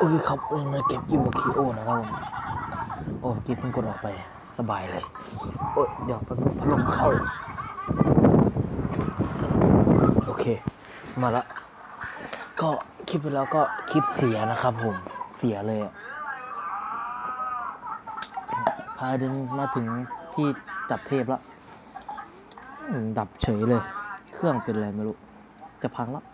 โอ้ยครับเองมาเก็บยูคิโอนะครับผมโอ้กินเพิ่งกดออกไปสบายเลยโอ้ยเดี๋ยวแป๊บนึงพัดลมเข้า โอเค มาละ ก็คลิปไปแล้วก็คลิปเสียนะครับผมเสียเลยอะพาเดินมาถึงที่จับเทพแล้วดับเฉยเลย เครื่องเป็นอะไรไม่รู้ จะพังแล้ว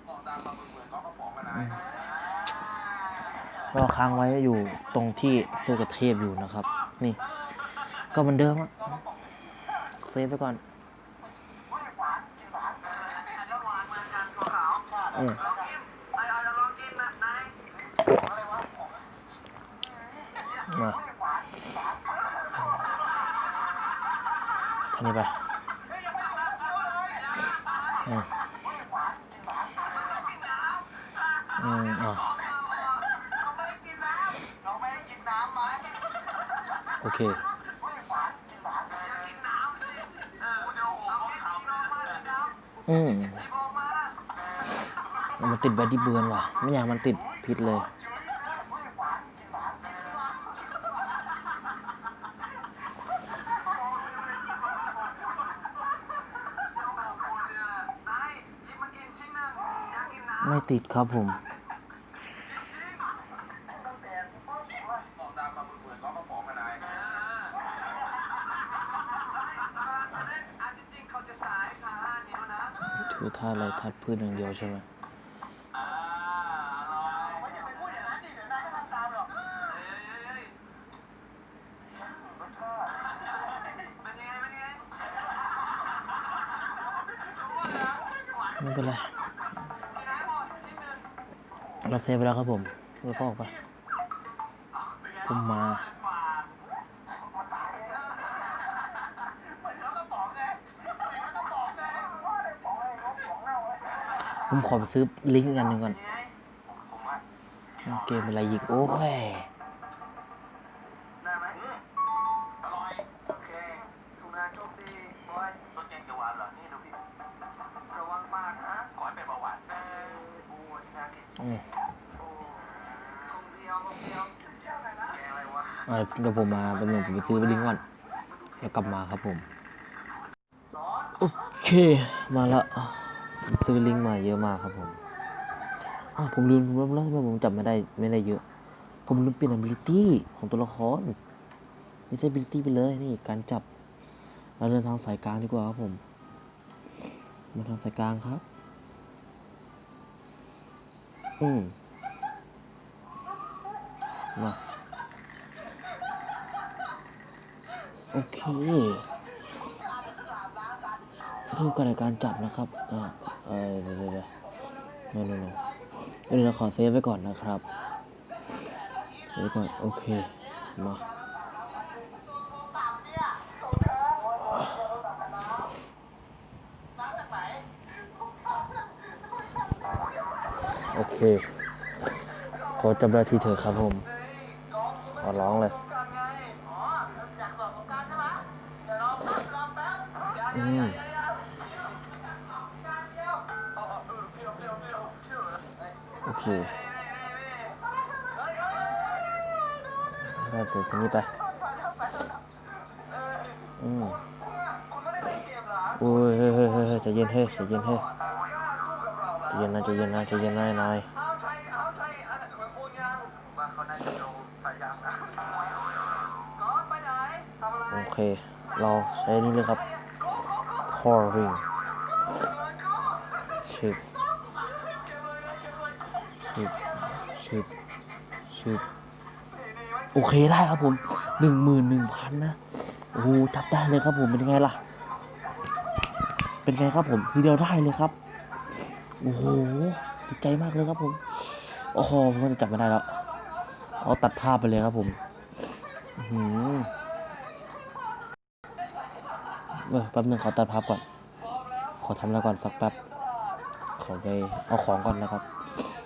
อืมรอค้างไว้อยู่ตรงที่สู้กับเทพอยู่นะครับ นี่ ก็เหมือนเดิมอะเซฟไปก่อนอืมมาท่านี้ไปอืมอืมอะ โอเค อืมมันติดแบดดี้เบือนว่ะ ไม่อยากมันติดพิษเลย ไม่ติดครับผม คือท่าอะไรทัดพื้นอย่างเดียวใช่ไหมไม่เป็นไร เราเซฟไปแล้วครับผมเราก็ออกไปผมมา ผมขอไปซื้อลิงก์อันหนึ่งก่อนเกมอะไรอีกโอ้ยได้ไหมอร่อยโอเคทุกงโชคดีบอยสดแกงเขียวหวานเหรอนี่ดูพี่ระวังปากนะขอให้เป็นเบาหวานเออโอ้ยน่ากินอืมโอ้คงเดียวคงเดียวแกงอะไรวะอะเดี๋ยวผมมาเป็นหนึ่งผมไปซื้อไปลิงก์ก่อนแล้วกลับมาครับผม โอเค มาละผม ซื้อลิงก์มาเยอะมากครับผมอ้าวผมลืมผมลืมแล้วทำไผมจำไม่ได้ไม่ได้เยอะ ผมลืมเปลี่ยน ability ของตัวละครไม่ใช่ ability ไปเลยนี่การจับเราเดินทางสายกลางดีกว่าครับผม มาทางสายกลางครับ อืมมา โอเค เพิ่มกันในการจับนะครับอ่าเออเดี๋ยวเดี๋ยวเดี๋ยวโน่นโน่นโน่นเดี๋ยวเราขอเซฟไว้ก่อนนะครับเซฟไว้ก่อนโอเคมาโอเค ขอจับได้ทีเถอะครับผม ขอร้องเลยอ๋ออยากสอบสงการใช่ไหม โอเคเฮ้ยเฮ้ยเฮ้ยได้เสร็จทีนี้ไปอืมคุณไม่ได้เล่นเกมเหรอโอ้ยเฮ้ยเฮ้ยเฮ้ยเฮ้ยใจเย็นเฮ้ยใจเย็นเฮ้ยกล้าสู้กับเราเหรอใจเย็นนะใจเย็นนะใจเย็นนายเอาใช้เอาใช้อันนั้นเหมือนพูดยังว่าเขาน่ายยางนะก่อนไปไหนทำอะไรโอเค เราใช้นี่เลยครับ pouring ชึบ ชึบชึบชึบโอเคได้ครับผมหนึ่งหมื่นหนึ่งพันนะโอ้โหจับได้เลยครับผมเป็นไงล่ะ เป็นไงครับผมทีเดียวได้เลยครับโอ้โหดีใจมากเลยครับผมโอ้โหผมจะจับไม่ได้แล้วเอาตัดภาพไปเลยครับผมหือเออแป๊บนึงขอตัดภาพก่อน ขอทำแล้วก่อนสักแป๊บขอไปเอาของก่อนนะครับ